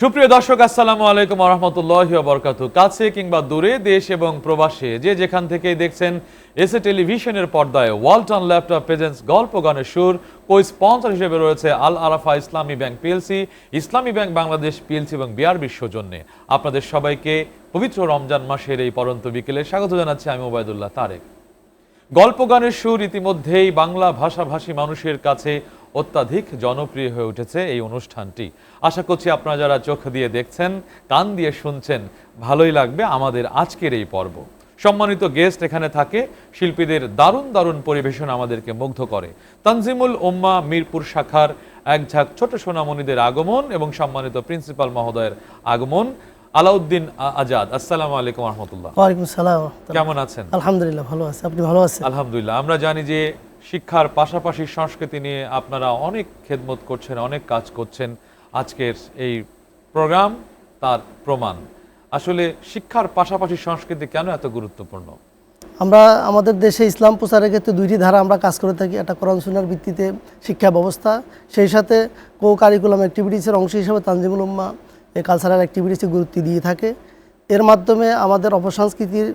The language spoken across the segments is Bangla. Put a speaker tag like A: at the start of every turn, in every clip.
A: সুপ্রিয় দর্শক, আসসালামু আলাইকুম রহমতুল্লাহ বরকাত কাছে কিংবা দূরে দেশ এবং প্রবাসে যে যেখান থেকেই দেখছেন এসে টেলিভিশনের পর্দায় ওয়ালটন ল্যাপটপ প্রেজেন্স গল্প গানের সুর কো স্পন্সর হিসেবে রয়েছে Al Arafah Islami bank PLC Islami bank Bangladesh PLC এবং বিআরবি সৌজন্যে। আপনাদের সবাইকে পবিত্র রমজান মাসের এই পরন্ত বিকেলে স্বাগত জানাচ্ছি আমি ওবায়দুল্লাহ তারেক। গল্প গানের সুর ইতিমধ্যেই বাংলা ভাষাভাষী মানুষের কাছে অত্যাধিক জনপ্রিয় হয়ে উঠেছে এই অনুষ্ঠানটি। আশা করছি আপনারা যারা চোখ দিয়ে দেখছেন কান দিয়ে শুনছেন ভালোই লাগবে আমাদের আজকের এই পর্ব। সম্মানিত গেস্ট এখানে থাকে শিল্পীদের দারুণ দারুণ পরিবেশন আমাদেরকে মুগ্ধ করে। তানজিমুল ওম্মা মিরপুর শাখার এক ঝাঁক ছোট সোনামণিদের আগমন এবং সম্মানিত প্রিন্সিপাল মহোদয়ের আগমন আলাউদ্দিন আজাদ। আসসালামু আলাইকুম রহমতুল্লাহ।
B: ওয়ালাইকুম সালাম
A: কেমন আছেন?
B: আলহামদুলিল্লাহ ভালো আছে। আপনি ভালো আছেন?
A: আলহামদুলিল্লাহ। আমরা জানি যে শিক্ষার পাশাপাশি সংস্কৃতি নিয়ে আপনারা অনেক খেদমত করছেন, অনেক কাজ করছেন। আজকের এই প্রোগ্রাম তার প্রমাণ। আসলে শিক্ষার পাশাপাশি সংস্কৃতি কেন এত গুরুত্বপূর্ণ?
B: আমরা আমাদের দেশে ইসলাম প্রচারের ক্ষেত্রে দুইটি ধারা আমরা কাজ করে থাকি। একটা কোরআন ভিত্তিতে শিক্ষা ব্যবস্থা, সেই সাথে কো কারিকুলাম অ্যাক্টিভিটিসের অংশ হিসেবে তানজিমুল উম্মা এই কালচারাল অ্যাক্টিভিটিসে গুরুত্ব দিয়ে থাকে। এর মাধ্যমে আমাদের অপসংস্কৃতির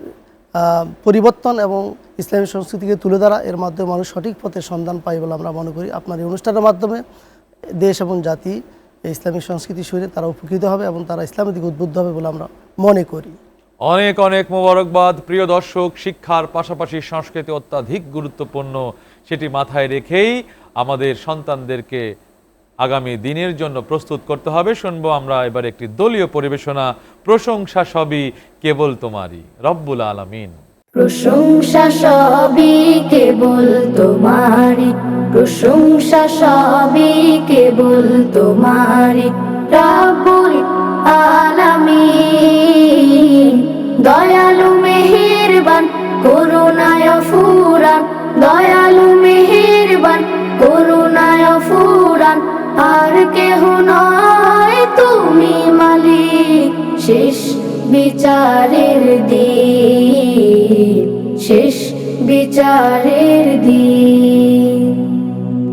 B: পরিবর্তন এবং ইসলামী সংস্কৃতিকে তুলে ধরা, এর মাধ্যমে মানুষ সঠিক পথে সন্ধান পায় বলে আমরা মনে করি। আপনার এই অনুষ্ঠানের মাধ্যমে দেশ এবং জাতি ইসলামিক সংস্কৃতি শরীরে তারা উপকৃত হবে এবং তারা ইসলামের দিকে উদ্বুদ্ধ হবে বলে আমরা মনে করি।
A: অনেক অনেক মোবারকবাদ। প্রিয় দর্শক, শিক্ষার পাশাপাশি সংস্কৃতি অত্যাধিক গুরুত্বপূর্ণ, সেটি মাথায় রেখেই আমাদের সন্তানদেরকে আগামী দিনের জন্য প্রস্তুত করতে হবে। শুনব আমরা এবার একটি দলীয় পরিবেশনা। প্রশংসা সবই কেবল তোমারই, রব্বুল আলামিন।
C: প্রশংসা সবই কেবল তোমারি প্রশংসা সবই কেবল তোমারি রাবুল আলামিন। দয়ালু, মেহেরবান, করুণায় ফুরান আর কেহ নয় তুমি মালিক। শেষ বিচারের দিন। শেষ বিচারের দিন।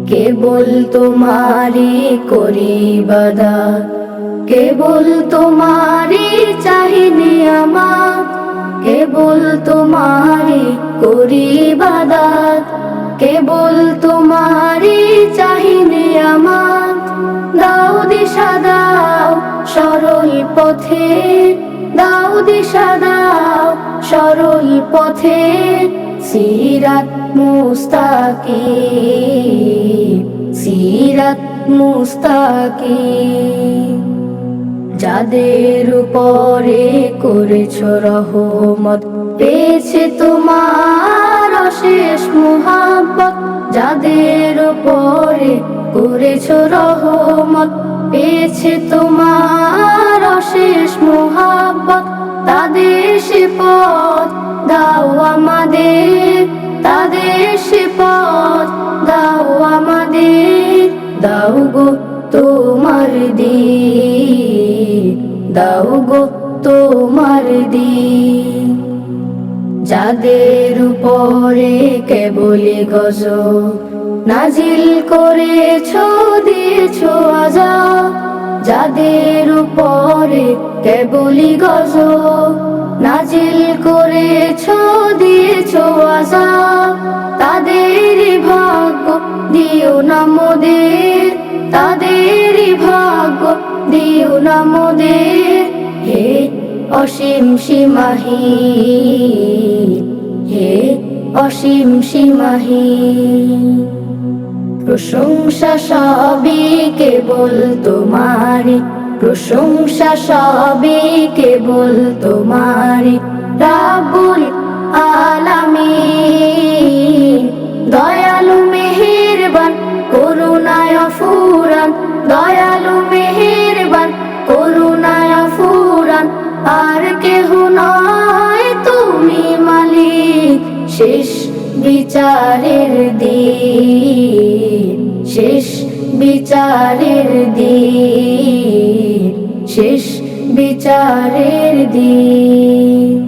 C: কেবল তোমারি করি বাদা কেবল তোমারি চাহিনি আমার। কেবল তোমারি করি বাদাত কেবল তোমারি চাহিনি আমার। দিশা দাও, সরল পথে। দাও দিশা দাও, সরল পথে। সিরাত মুস্তাকি সিরাত মুস্তাকি। যাদের উপরে করেছ রহমত, পেয়েছে তোমার অশেষ মোহাব্বত। যাদের উপরে করেছ রহমত পেয়েছে তোমার অশেষ মোহাব্বত, তাদের সে পথ দাও আমাদের, তাদের সে পথ দাও আমাদের, দাও গো তোমার দিন দাও গো যাদের উপরে কেবলি গজ নাজিল করেছ, দিয়েছ আজাব যাদের উপরে কেবলি গজ নাজিল করেছ, দিয়েছ আজাব তাদের ভাগ্য দিও না মোদের, তাদের ভাগ্য দিও না মোদের। হে অসীম সীমাহি। হে অসীম সীমাহি। প্রশংসা সবই কেবল তোমারি প্রশংসা সবই কেবল তোমারি রাবুল আলামিন, দয়ালু মেহেরবান, করুণায় ফুরান দয়ালু মেহেরবান আর কেহ নয় তুমি মালিক। শেষ বিচারের দিন। শেষ বিচারের দিন। শেষ বিচারের দিন।